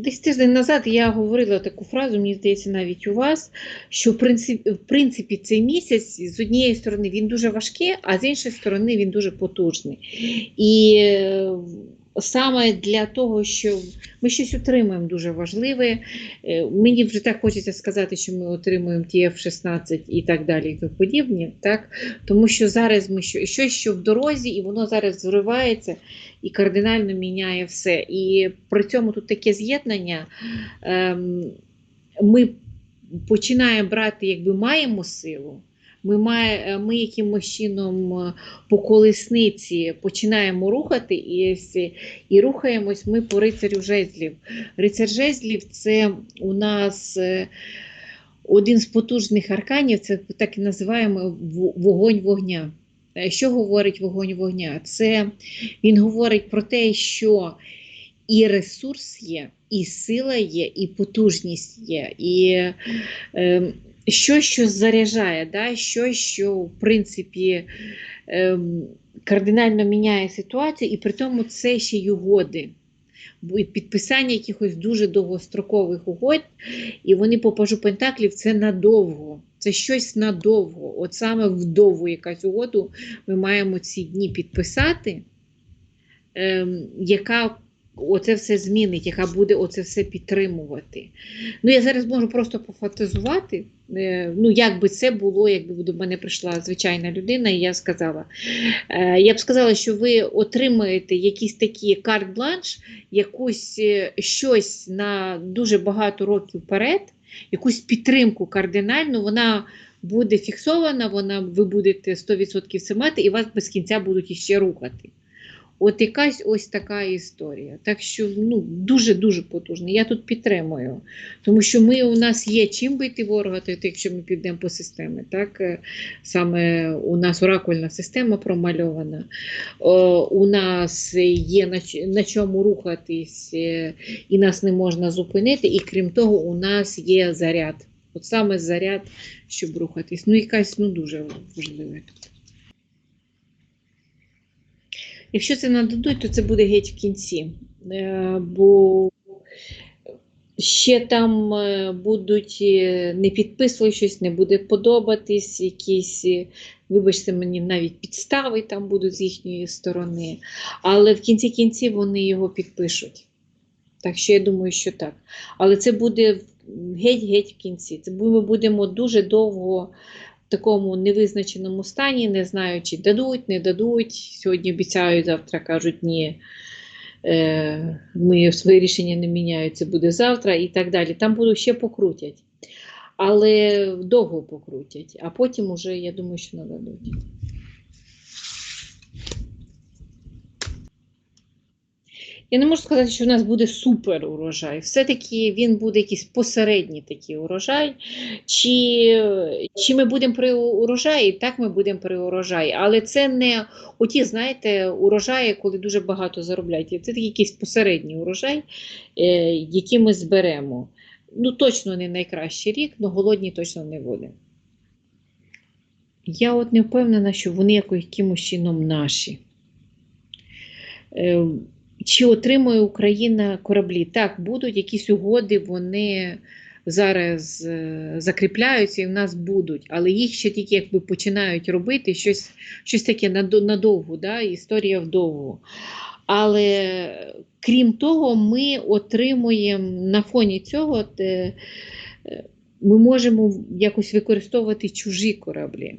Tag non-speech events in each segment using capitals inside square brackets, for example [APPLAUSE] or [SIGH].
Десь тиждень назад я говорила таку фразу, мені здається, навіть у вас, що в принципі, в принципі цей місяць з однієї сторони він дуже важкий, а з іншої сторони він дуже потужний. І е, саме для того, що ми щось отримуємо дуже важливе. Е, Мені вже так хочеться сказати, що ми отримуємо ті F-16 і так далі, і тому подібні, так? тому що зараз ми що- щось, що в дорозі, і воно зараз зривається і кардинально міняє все. І при цьому тут таке з'єднання. Ем, ми починаємо брати, якби маємо силу. Ми, має, е, ми якимось чином е, по колесниці починаємо рухати і, і рухаємось ми по рицарю жезлів. Рицар жезлів це у нас е, один з потужних арканів, це так і називаємо вогонь вогня. Е, Що говорить вогонь вогня? Це він говорить про те, що і ресурс є, і сила є, і потужність є, і е, щось, що заряджає, да? щось, що в принципі е, кардинально міняє ситуацію, і при тому це ще й угоди. Підписання якихось дуже довгострокових угод, і вони по пажу Пентаклів це надовго. Це щось надовго. От саме вдовгу якась угоду ми маємо ці дні підписати, ем, яка оце все змінить, яка буде оце все підтримувати. Ну, я зараз можу просто пофантазувати. е, Ну, як би це було, якби до мене прийшла звичайна людина, і я сказала. Е, Я б сказала, що ви отримаєте якийсь такий карт-бланш, якусь е, щось на дуже багато років вперед, якусь підтримку кардинальну, вона буде фіксована, вона, ви будете 100% це мати, і вас без кінця будуть іще рухати. От якась ось така історія. Так що ну, дуже-дуже потужно. Я тут підтримую. Тому що ми, у нас є чим бити ворога, якщо ми підемо по системі. Так? Е, Саме у нас оракульна система промальована. О, у нас є на, на чому рухатись, е, і нас не можна зупинити. І крім того, у нас є заряд. От саме заряд, щоб рухатись. Ну, якась ну, дуже важлива тут. Якщо це нададуть, то це буде геть в кінці. Е, Бо ще там е, будуть е, не підписувати щось, не буде подобатись, якісь, вибачте мені, навіть підстави там будуть з їхньої сторони. Але в кінці кінців вони його підпишуть. Так що я думаю, що так. Але це буде геть-геть в кінці. Це ми будемо дуже довго такому невизначеному стані, не знаю, чи дадуть, не дадуть. Сьогодні обіцяють, завтра кажуть ні. Е, ми свої рішення не міняють, це буде завтра і так далі. Там будуть ще покрутять. Але довго покрутять, а потім уже, я думаю, що нададуть. Я не можу сказати, що в нас буде супер урожай. Все-таки він буде якийсь посередній такий урожай. Чи, чи ми будемо при урожаї? Так, ми будемо при урожаї. Але це не оті, знаєте, урожаї, коли дуже багато заробляють. Це такий якийсь посередній урожай, е, який ми зберемо. Ну, точно не найкращий рік, але голодні точно не буде. Я от не впевнена, що вони якимось чином наші. Е, Чи отримує Україна кораблі? Так, будуть якісь угоди, вони зараз е, закріпляються і в нас будуть, але їх ще тільки якби починають робити щось, щось таке надовго, да? історія вдовго. Але крім того, ми отримуємо на фоні цього, те, е, ми можемо якось використовувати чужі кораблі.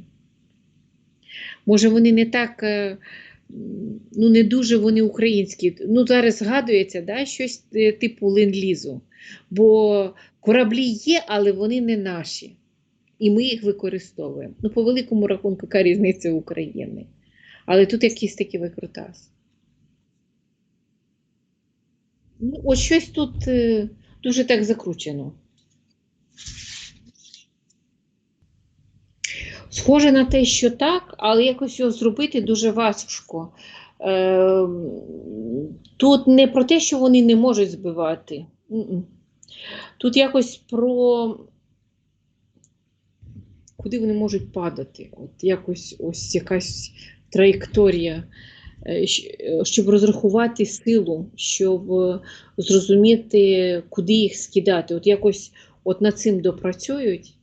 Може, вони не так, е, ну не дуже вони українські. Ну, зараз згадується да, щось е, типу ленд-лізу. Бо кораблі є, але вони не наші. І ми їх використовуємо. Ну, по великому рахунку, яка різниця України. Але тут якийсь такий викрутас. Ну, от щось тут е, дуже так закручено. Схоже на те, що так, але якось його зробити дуже важко. Е, тут не про те, що вони не можуть збивати. Тут якось про куди вони можуть падати. От якось ось якась траєкторія е, е, щоб розрахувати силу, щоб зрозуміти, куди їх скидати. От якось от над цим допрацюють.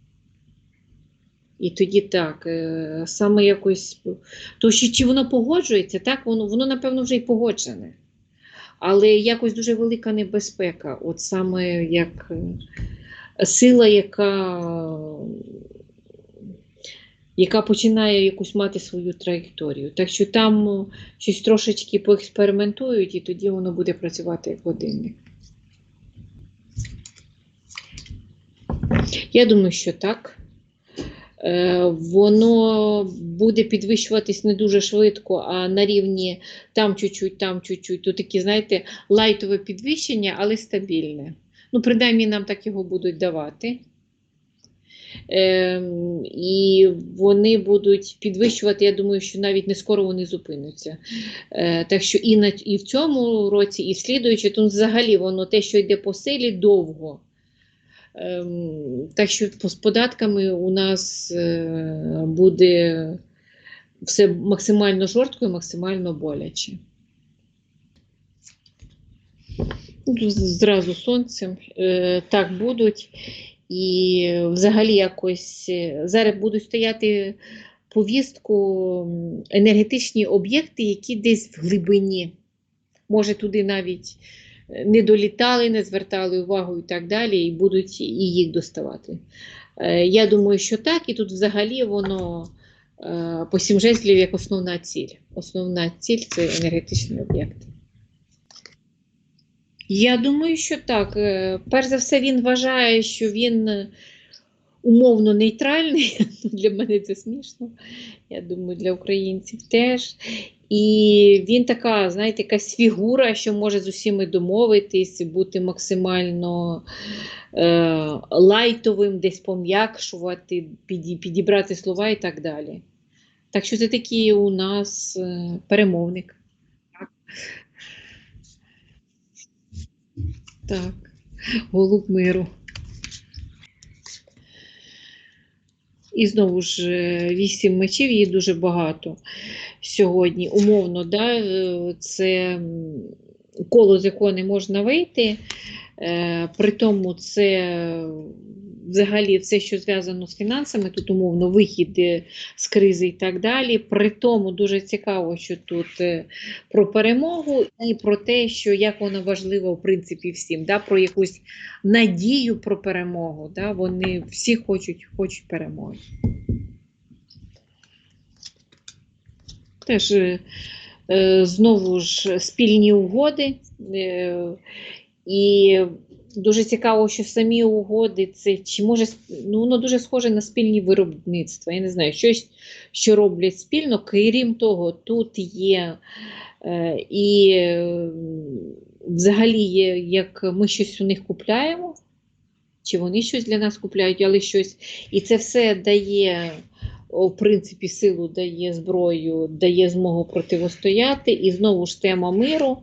І тоді так, е, саме якось. То що чи воно погоджується, так, воно, воно напевно вже й погоджене. Але якось дуже велика небезпека, от саме як е, сила, яка, яка починає якусь мати свою траєкторію. Так що там щось трошечки поекспериментують, і тоді воно буде працювати як годинник. Я думаю, що так. Е, Воно буде підвищуватись не дуже швидко, а на рівні там чуть-чуть, там чуть-чуть. То такі, знаєте, лайтове підвищення, але стабільне. Ну, принаймні, нам так його будуть давати. Ем, і вони будуть підвищувати, я думаю, що навіть не скоро вони зупиняться. Е, так що і, на, і в цьому році, і слідуючи, то взагалі воно те, що йде по силі, довго. Ем, так що з податками у нас е, буде все максимально жорстко і максимально боляче. Зразу сонцем е, так будуть. І взагалі якось е, зараз будуть стояти повістку енергетичні об'єкти, які десь в глибині. Може, туди навіть не долітали, не звертали увагу і так далі, і будуть і їх доставати. Е, Я думаю, що так, і тут взагалі воно е, по сім жезлів як основна ціль. Основна ціль це енергетичний об'єкт. Я думаю, що так. Е, Перш за все, він вважає, що він умовно нейтральний. [LAUGHS] Для мене це смішно. Я думаю, для українців теж. І він така, знаєте, якась фігура, що може з усіми домовитись, бути максимально е, лайтовим, десь пом'якшувати, піді- підібрати слова і так далі. Так що це такий у нас е, перемовник. Так. Так, голуб миру. І знову ж е, вісім мечів, її дуже багато сьогодні. Умовно, да, е, це коло, з якого не можна вийти. Е, При тому це взагалі все, що зв'язано з фінансами, тут умовно вихід е, з кризи і так далі. При тому дуже цікаво, що тут е, про перемогу і про те, що як вона важлива в принципі всім, да, про якусь надію про перемогу. Да, вони всі хочуть, хочуть перемоги. Теж е, знову ж спільні угоди. І дуже цікаво, що самі угоди це чи може ну, воно дуже схоже на спільні виробництва. Я не знаю, щось, що роблять спільно. Крім того, тут є е, і е, взагалі є, як ми щось у них купляємо, чи вони щось для нас купляють, але щось. І це все дає. В принципі, силу дає зброю, дає змогу противостояти, і знову ж тема миру.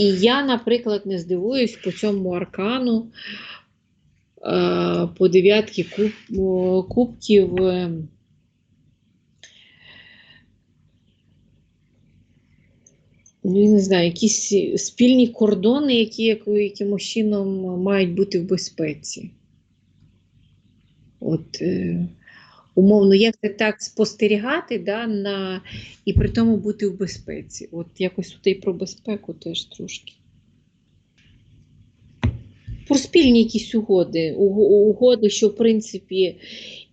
І я, наприклад, не здивуюсь по цьому аркану, е, по дев'ятки куб, кубків. е, Ну, не знаю, якісь спільні кордони, які якимось чином мають бути в безпеці. От, е, умовно, як це так спостерігати, да, на, і при тому бути в безпеці. От якось тут і про безпеку теж трошки. Про спільні якісь угоди. Угоди, що в принципі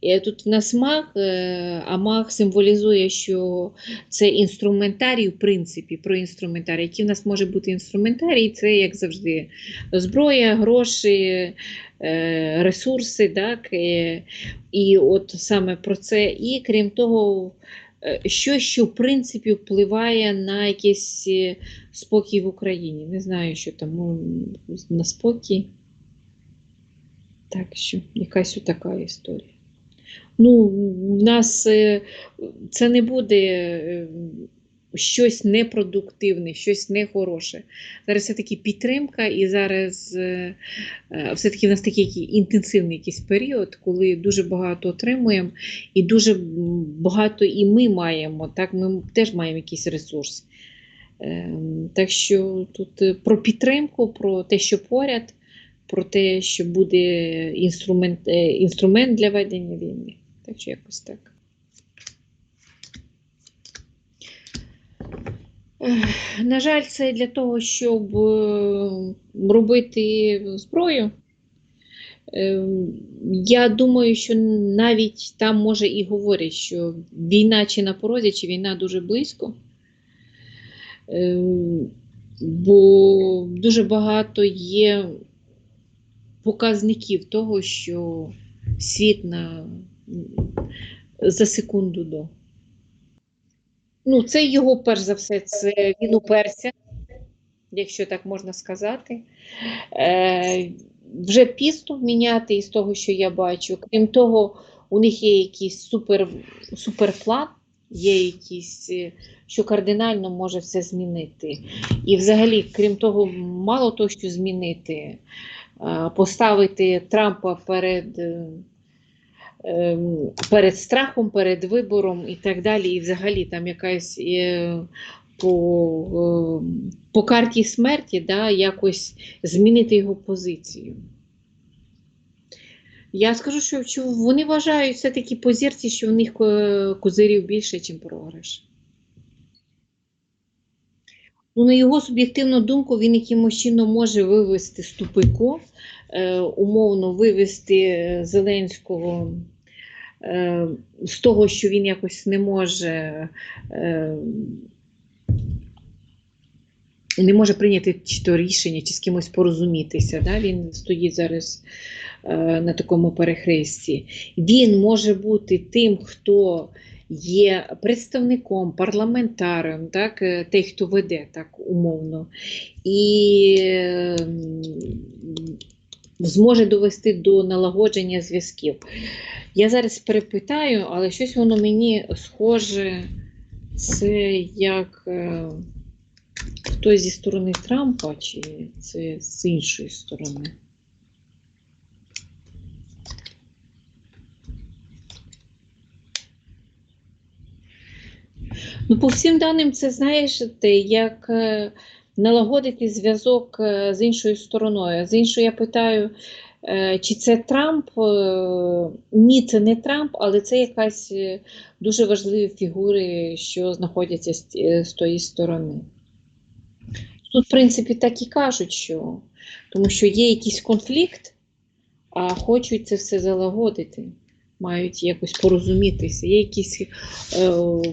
тут в нас маг, е, а маг символізує, що це інструментарій, в принципі, про інструментарій. Який в нас може бути інструментарій, це як завжди зброя, гроші, е, ресурси, так? е, І от саме про це. І крім того, що, що в принципі впливає на якийсь спокій в Україні. Не знаю, що там ну, на спокій. Так що якась така історія. Ну, в нас е, це не буде е, щось непродуктивне, щось нехороше. Зараз все-таки підтримка, і зараз е, все-таки в нас такий інтенсивний якийсь період, коли дуже багато отримуємо, і дуже багато і ми маємо. Так, ми теж маємо якийсь ресурс. Так що тут про підтримку, про те, що поряд, про те, що буде інструмент, інструмент для ведення війни. Так що якось так. На жаль, це для того, щоб е, робити зброю. Е, Я думаю, що навіть там може і говорять, що війна чи на порозі, чи війна дуже близько. Е, Бо дуже багато є показників того, що світ на за секунду до. Ну, це його, перш за все, це він уперся, якщо так можна сказати. Е, вже пісту міняти із того, що я бачу. Крім того, у них є якийсь супер, суперплан, є якийсь, е, що кардинально може все змінити. І взагалі, крім того, мало того, що змінити, е, поставити Трампа перед. Ем, перед страхом, перед вибором і так далі. І взагалі там якась е, по, е, по карті смерті да, якось змінити його позицію. Я скажу, що, вони вважають все-таки по зірці, що в них е, козирів більше, ніж програш. Ну, на його суб'єктивну думку, він якимось чином може вивести з тупику, е, умовно вивести Зеленського з того, що він якось не може. Е, не може прийняти чи то рішення, чи з кимось порозумітися. Да? Він стоїть зараз е, на такому перехресті. Він може бути тим, хто є представником, парламентарем, так, е, той, хто веде так умовно, і е, м, зможе довести до налагодження зв'язків. Я зараз перепитаю, але щось воно мені схоже, це як. е, Хтось зі сторони Трампа, чи це з іншої сторони? Ну, по всім даним, це знаєш, те, як е, налагодити зв'язок е, з іншою стороною. З іншою я питаю, е, чи це Трамп? Е, Ні, це не Трамп, але це якась дуже важливі фігури, що знаходяться з, тої сторони. Тут, в принципі, так і кажуть, що тому що є якийсь конфлікт, а хочуть це все залагодити, мають якось порозумітися. Є якийсь е,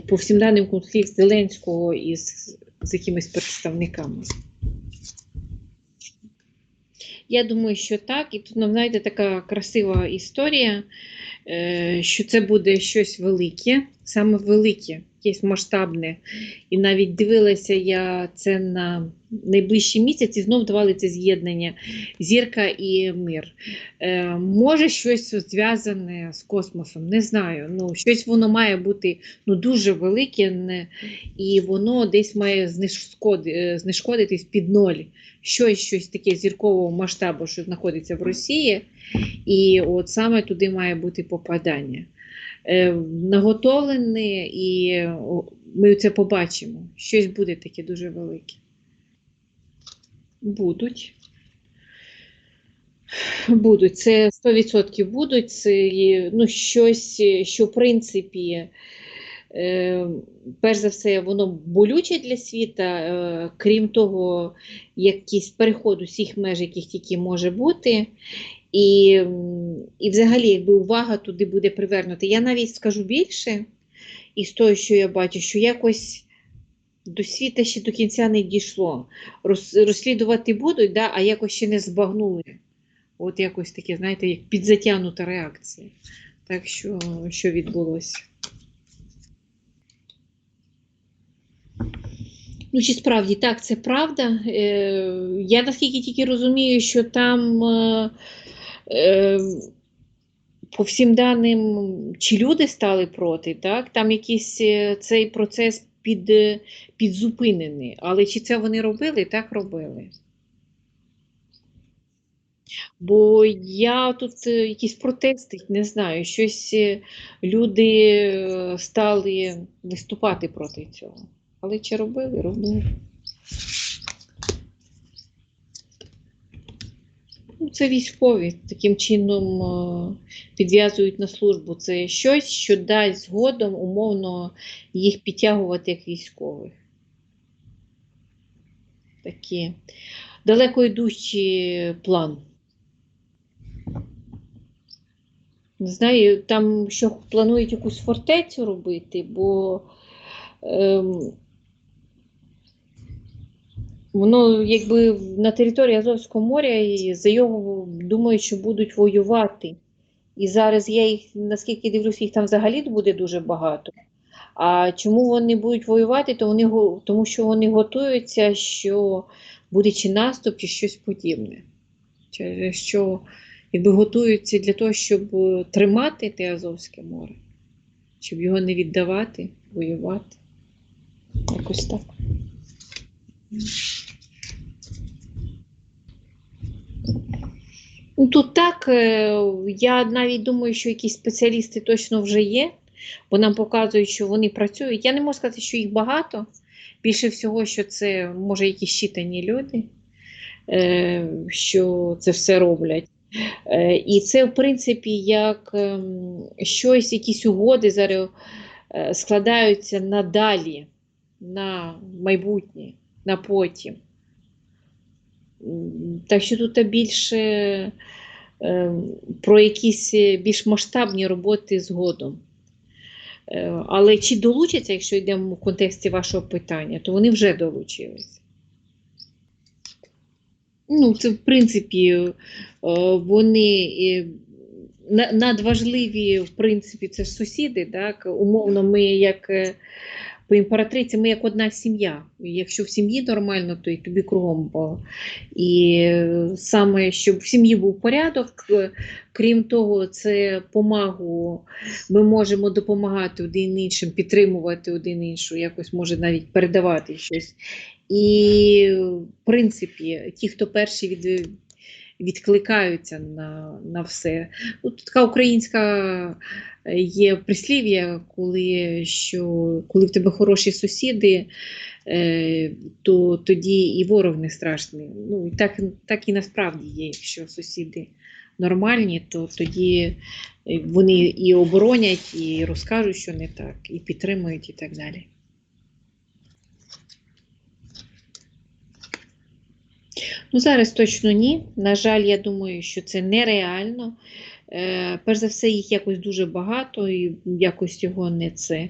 по всім даним конфлікт Зеленського із з якимись представниками. Я думаю, що так. І тут нам знаєте, така красива історія, е, що це буде щось велике, саме велике, якесь масштабне. І навіть дивилася я це на найближчі місяці, знов давали це з'єднання зірка і мир. Е, може, щось зв'язане з космосом, не знаю. Ну, щось воно має бути ну, дуже велике, не, і воно десь має е, знешкодитись під ноль. Щось, щось таке зіркового масштабу, що знаходиться в Росії, і от саме туди має бути попадання. Е, наготовлене, і ми це побачимо. Щось буде таке дуже велике. Будуть. Будуть. Це 100% будуть. Це ну, щось, що в принципі, е, перш за все, воно болюче для світа, е, крім того, якийсь переход усіх меж, яких тільки може бути. І, і взагалі, якби увага туди буде привернута. Я навіть скажу більше, із того, що я бачу, що якось до світа ще до кінця не дійшло. Роз, розслідувати будуть, да, а якось ще не збагнули. От якось таке, знаєте, як підзатягнута реакція. Так що, що відбулося? Ну, чи справді так, це правда. Е, я наскільки тільки розумію, що там е, по всім даним, чи люди стали проти, так? Там якийсь е, цей процес під, е, підзупинений. Але чи це вони робили? Так робили. Бо я тут е, якісь протести, не знаю, щось е, люди е, стали виступати проти цього. Але чи робили? Робили. Це військові таким чином е, підв'язують на службу. Це щось, що дасть згодом умовно їх підтягувати як військових. Такі далеко йдущий план. Не знаю, там що планують якусь фортецю робити, бо ем, воно якби на території Азовського моря і за його думають, що будуть воювати. І зараз я їх, наскільки дивлюсь, їх там взагалі буде дуже багато. А чому вони будуть воювати? То вони, тому що вони готуються, що буде чи наступ, чи щось подібне. Що якби готуються для того, щоб тримати те Азовське море, щоб його не віддавати, воювати. Якось так. Ну, Тут так, е, я навіть думаю, що якісь спеціалісти точно вже є, бо нам показують, що вони працюють. Я не можу сказати, що їх багато. Більше всього, що це може якісь щитані люди, е, що це все роблять. Е, І це, в принципі, як ем, щось, якісь угоди зараз складаються надалі, на майбутнє, на потім. Так що тут більше е, про якісь е, більш масштабні роботи згодом. Е, Але чи долучаться, якщо йдемо в контексті вашого питання, то вони вже долучилися. Ну, це в принципі вони надважливі, в принципі, це ж сусіди, так? Умовно, ми як по імператриці, ми як одна сім'я. Якщо в сім'ї нормально, то і тобі кругом. І саме, щоб в сім'ї був порядок, е, крім того, це помагу. Ми можемо допомагати один іншим, підтримувати один іншу, якось може навіть передавати щось. І, в принципі, ті, хто перші від, відкликаються на, на все. Ну, тут така українська е, є прислів'я, коли, що, коли в тебе хороші сусіди, е, то тоді і ворог не страшний. Ну, і так, так і насправді є, якщо сусіди нормальні, то тоді е, вони і оборонять, і розкажуть, що не так, і підтримують, і так далі. Ну, зараз точно ні. На жаль, я думаю, що це нереально. Е, перш за все, їх якось дуже багато, і якось його не це.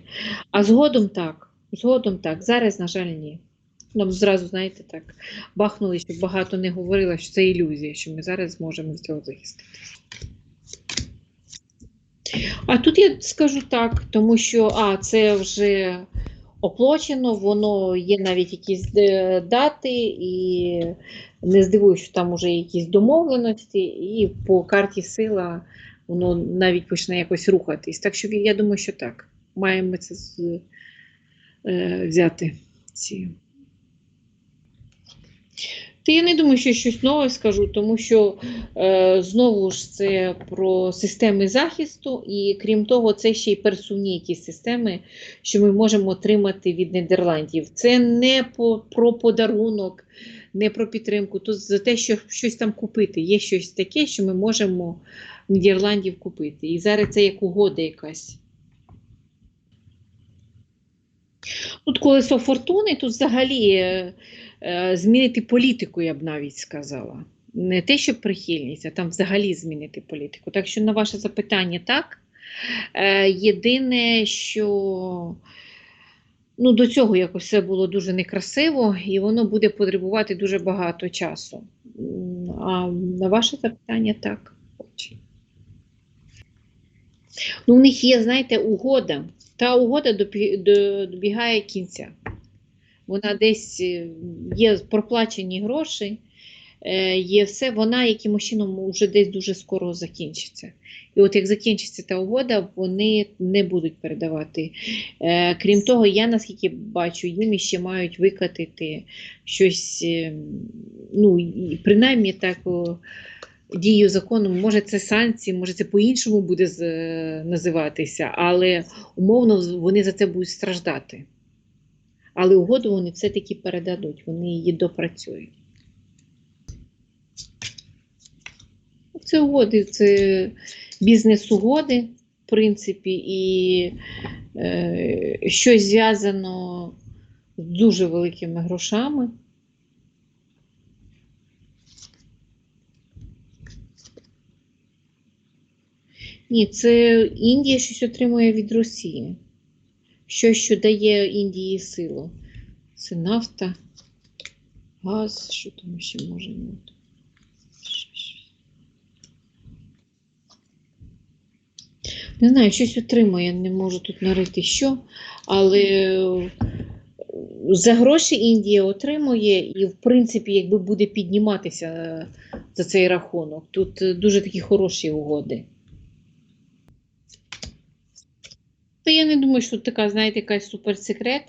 А згодом так. Згодом так. Зараз, на жаль, ні. Нам зразу, знаєте, так бахнули, щоб багато не говорила, що це ілюзія, що ми зараз зможемо від цього захиститися. А тут я скажу так, тому що а, це вже оплачено, воно є навіть якісь е, дати, і не здивуюсь, що там вже якісь домовленості, і по карті сила воно навіть почне якось рухатись. Так що я думаю, що так. Маємо це з, е, взяти. Ці. Та я не думаю, що щось нове скажу, тому що е, знову ж це про системи захисту, і крім того, це ще й пересувні якісь системи, що ми можемо отримати від Нідерландів. Це не по, про подарунок, не про підтримку, то за те, що щось там купити. Є щось таке, що ми можемо в Нідерландів купити. І зараз це як угода якась. Тут колесо фортуни, тут взагалі е, е, змінити політику, я б навіть сказала. Не те, що прихильність, а там взагалі змінити політику. Так що на ваше запитання так. Е, єдине, що ну, до цього якось все було дуже некрасиво, і воно буде потребувати дуже багато часу. А на ваше запитання так. Ну, у них є, знаєте, угода. Та угода добігає кінця. Вона десь е, є проплачені гроші, є все, вона якимось чином вже десь дуже скоро закінчиться. І от як закінчиться та угода, вони не будуть передавати. Е, Крім того, я наскільки бачу, їм ще мають викатити щось, е, ну, принаймні так. Дію закону, може це санкції, може це по-іншому буде е, називатися, але умовно вони за це будуть страждати. Але угоду вони все-таки передадуть, вони її допрацюють. Це угоди, це бізнес-угоди, в принципі, і е, щось зв'язано з дуже великими грошами. Ні, це Індія щось отримує від Росії. Щось, що дає Індії силу. Це нафта, газ, що там ще може бути. Не знаю, щось отримує, не можу тут нарити що, але е, за гроші Індія отримує і, в принципі, якби буде підніматися е, за цей рахунок. Тут е, дуже такі хороші угоди. Та я не думаю, що тут така, знаєте, якась суперсекрет.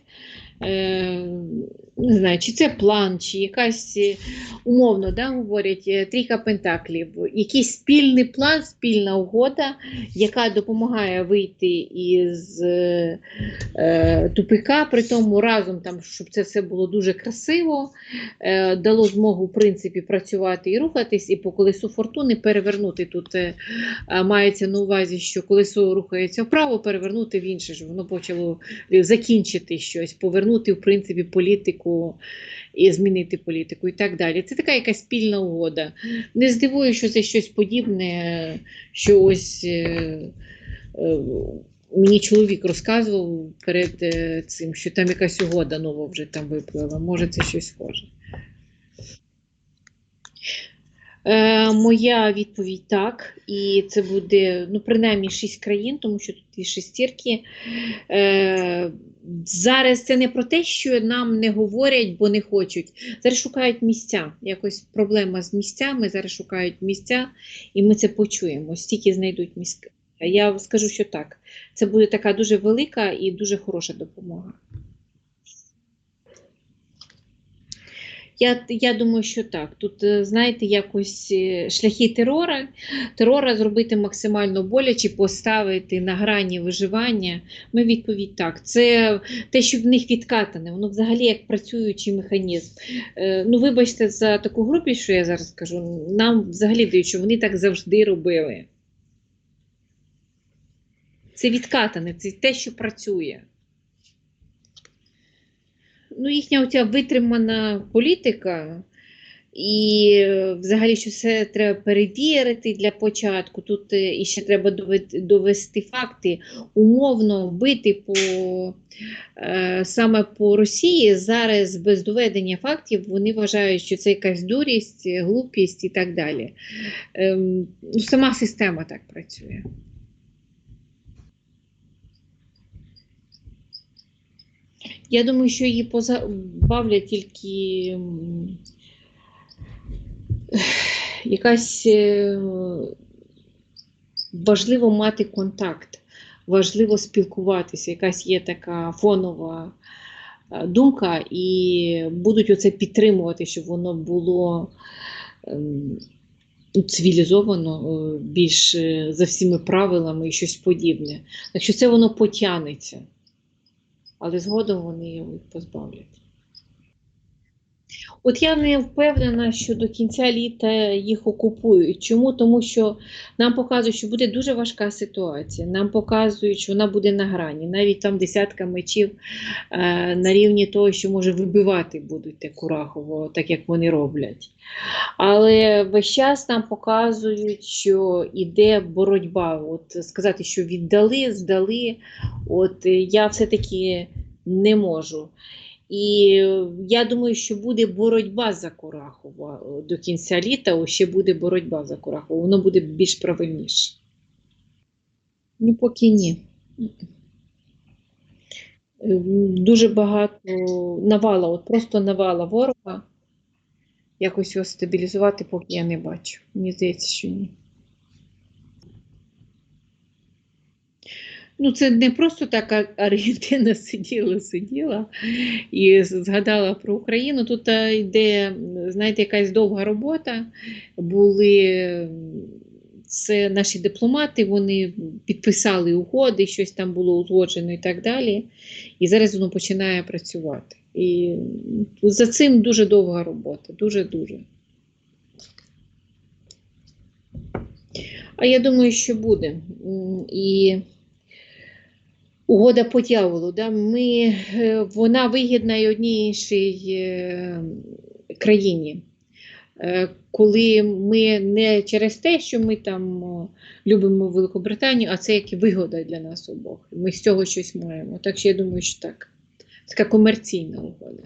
Не знаю, чи це план, чи якась е, умовно да, говорять е, трійка пентаклів, якийсь спільний план, спільна угода, яка допомагає вийти із е, е, тупика, при тому разом, там, щоб це все було дуже красиво, е, дало змогу в принципі працювати і рухатись, і по колесу фортуни перевернути тут е, мається на увазі, що колесо рухається вправо, перевернути в інше, щоб воно почало закінчити щось, повернути в принципі політику і змінити політику і так далі. Це така якась спільна угода. Не здивую, що це щось подібне, що ось е, е, мені чоловік розказував перед е, цим, що там якась угода нова вже там виплила. Може, це щось схоже. Е, моя відповідь так, і це буде ну, принаймні шість країн, тому що тут і шестірки. Е, зараз це не про те, що нам не говорять, бо не хочуть. Зараз шукають місця. Якось проблема з місцями, зараз шукають місця, і ми це почуємо. Стільки знайдуть місця. Я скажу, що так. Це буде така дуже велика і дуже хороша допомога. Я, я думаю, що так. Тут, е, знаєте, якось е, шляхи терора, терора зробити максимально боляче, поставити на грані виживання. Ми відповідь так. Це те, що в них відкатане, воно взагалі як працюючий механізм. Е, ну, вибачте, за таку групі, що я зараз скажу, нам взагалі дають, що вони так завжди робили. Це відкатане, це те, що працює ну, їхня оця витримана політика, і е, взагалі, що все треба перевірити для початку. Тут е, і ще треба довести факти, умовно вбити по е, саме по Росії. Зараз без доведення фактів вони вважають, що це якась дурість, глупість і так далі. Ем, ну, Сама система так працює. Я думаю, що її позабавлять тільки [SIGHS] якась е, важливо мати контакт, важливо спілкуватися, якась є така фонова е, думка, і будуть оце підтримувати, щоб воно було ем, цивілізовано, е, більш за всіми правилами і щось подібне. Так що це воно потягнеться але згодом вони його позбавлять. От я не впевнена, що до кінця літа їх окупують. Чому? Тому що нам показують, що буде дуже важка ситуація. Нам показують, що вона буде на грані. Навіть там десятка мечів е, на рівні того, що може вибивати будуть те Курахово, так як вони роблять. Але весь час нам показують, що йде боротьба. От Сказати, що віддали, здали. От Я все-таки не можу. І я думаю, що буде боротьба за Курахова до кінця літа, ще буде боротьба за Курахова, воно буде більш правильніше. Ну, поки ні. Дуже багато навала, от просто навала ворога. Якось його стабілізувати, поки я не бачу. Мені здається, що ні. Ну, це не просто так Аргентина [LAUGHS] сиділа, сиділа і згадала про Україну. Тут йде, знаєте, якась довга робота. Були це наші дипломати, вони підписали угоди, щось там було узгоджено і так далі. І зараз воно починає працювати. І за цим дуже довга робота, дуже-дуже. А я думаю, що буде. І угода по дьяволу, да, ми, е, вона вигідна і одній іншій е, країні. Е, Коли ми не через те, що ми там любимо Великобританію, а це як вигода для нас обох. Ми з цього щось маємо. Так що я думаю, що так. Така комерційна угода.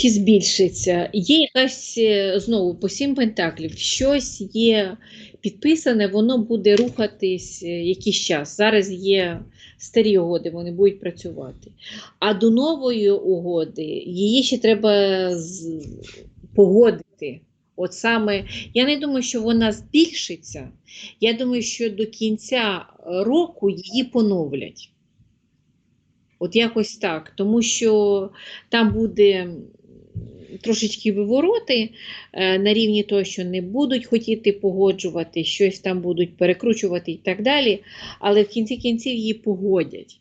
Чи збільшиться? Є якась е, знову по сім пентаклів, щось є підписане, воно буде рухатись е, якийсь час. Зараз є старі угоди, вони будуть працювати. А до нової угоди її ще треба погодити. От саме, я не думаю, що вона збільшиться. Я думаю, що до кінця року її поновлять. От якось так. Тому що там буде трошечки вивороти е, на рівні того, що не будуть хотіти погоджувати, щось там будуть перекручувати і так далі. Але в кінці кінців її погодять.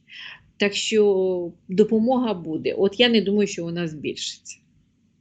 Так що допомога буде. От я не думаю, що вона збільшиться.